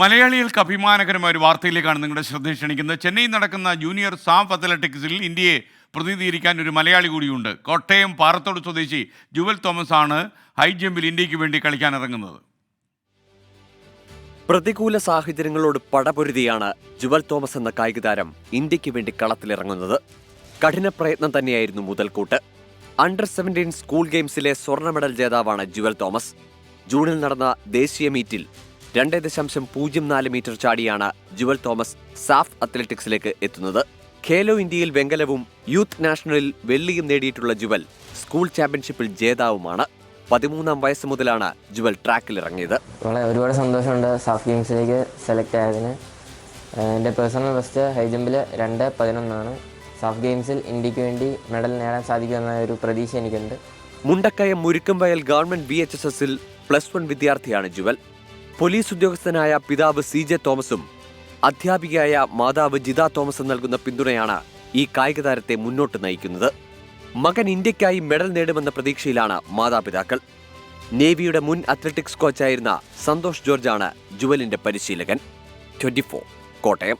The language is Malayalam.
മലയാളികൾക്ക് അഭിമാനകരമായ ഒരു വാർത്തയിലേക്കാണ് നിങ്ങളുടെ ശ്രദ്ധ ക്ഷണിക്കുന്നത്. ചെന്നൈയിൽ നടക്കുന്ന ജൂനിയർ സാഫ് അത്ലറ്റിക്സിൽ ഇന്ത്യയെ പ്രതിനിധീകരിക്കാൻ ഒരു മലയാളി കൂടിയുണ്ട്. കോട്ടയം പാറത്തോട് സ്വദേശി ജുവൽ തോമസ് ആണ് ഹൈ ജമ്പിൽ ഇന്ത്യയ്ക്ക് വേണ്ടി കളിക്കാൻ ഇറങ്ങുന്നത്. പ്രതികൂല സാഹചര്യങ്ങളോട് പടപൊരുതിയാണ് ജുവൽ തോമസ് എന്ന കായിക താരം ഇന്ത്യയ്ക്ക് വേണ്ടി കളത്തിലിറങ്ങുന്നത്. കഠിന പ്രയത്നം തന്നെയായിരുന്നു മുതൽക്കൂട്ട്. അണ്ടർ സെവന്റീൻ സ്കൂൾ ഗെയിംസിലെ സ്വർണ മെഡൽ ജേതാവാണ് ജുവൽ തോമസ്. ജൂണിൽ നടന്ന ദേശീയ മീറ്റിൽ രണ്ട് ദശാംശം പൂജ്യം നാല് മീറ്റർ ചാടിയാണ് ജുവൽ തോമസ് സാഫ് അത്ലറ്റിക്സിലേക്ക് എത്തുന്നത്. ഖേലോ ഇന്ത്യയിൽ വെങ്കലവും യൂത്ത് നാഷണലിൽ വെള്ളിയും നേടിയിട്ടുള്ള ജുവൽ സ്കൂൾ ചാമ്പ്യൻഷിപ്പിൽ ജേതാവുമാണ്. പതിമൂന്നാം വയസ്സ് മുതലാണ് ജുവൽ ട്രാക്കിലിറങ്ങിയത് വളരെ ഒരുപാട് സന്തോഷമുണ്ട് സാഫ് ഗെയിംസിലേക്ക് സെലക്ട് ആയതിന്. എന്റെ പേഴ്സണൽ ബെസ്റ്റ് ഹൈ ജമ്പിൽ രണ്ട് പതിനൊന്നാണ്. സാഫ് ഗെയിംസിൽ ഇന്ത്യയ്ക്ക് വേണ്ടി മെഡൽ നേടാൻ സാധിക്കുമെന്ന ഒരു പ്രതീക്ഷ എനിക്കുണ്ട്. Mundakkayam Murukkumvayal government B H S എസിൽ പ്ലസ് വൺ വിദ്യാർത്ഥിയാണ് ജുവൽ. പോലീസ് ഉദ്യോഗസ്ഥനായ പിതാവ് സി ജെ തോമസും അധ്യാപികയായ മാതാവ് ജിത തോമസും നൽകുന്ന പിന്തുണയാണ് ഈ കായിക താരത്തെ മുന്നോട്ട് നയിക്കുന്നത്. മകൻ ഇന്ത്യക്കായി മെഡൽ നേടുമെന്ന പ്രതീക്ഷയിലാണ് മാതാപിതാക്കൾ. നേവിയുടെ മുൻ അത്ലറ്റിക്സ് കോച്ചായിരുന്ന സന്തോഷ് ജോർജാണ് ജുവലിന്റെ പരിശീലകൻ. ട്വന്റി കോട്ടയം.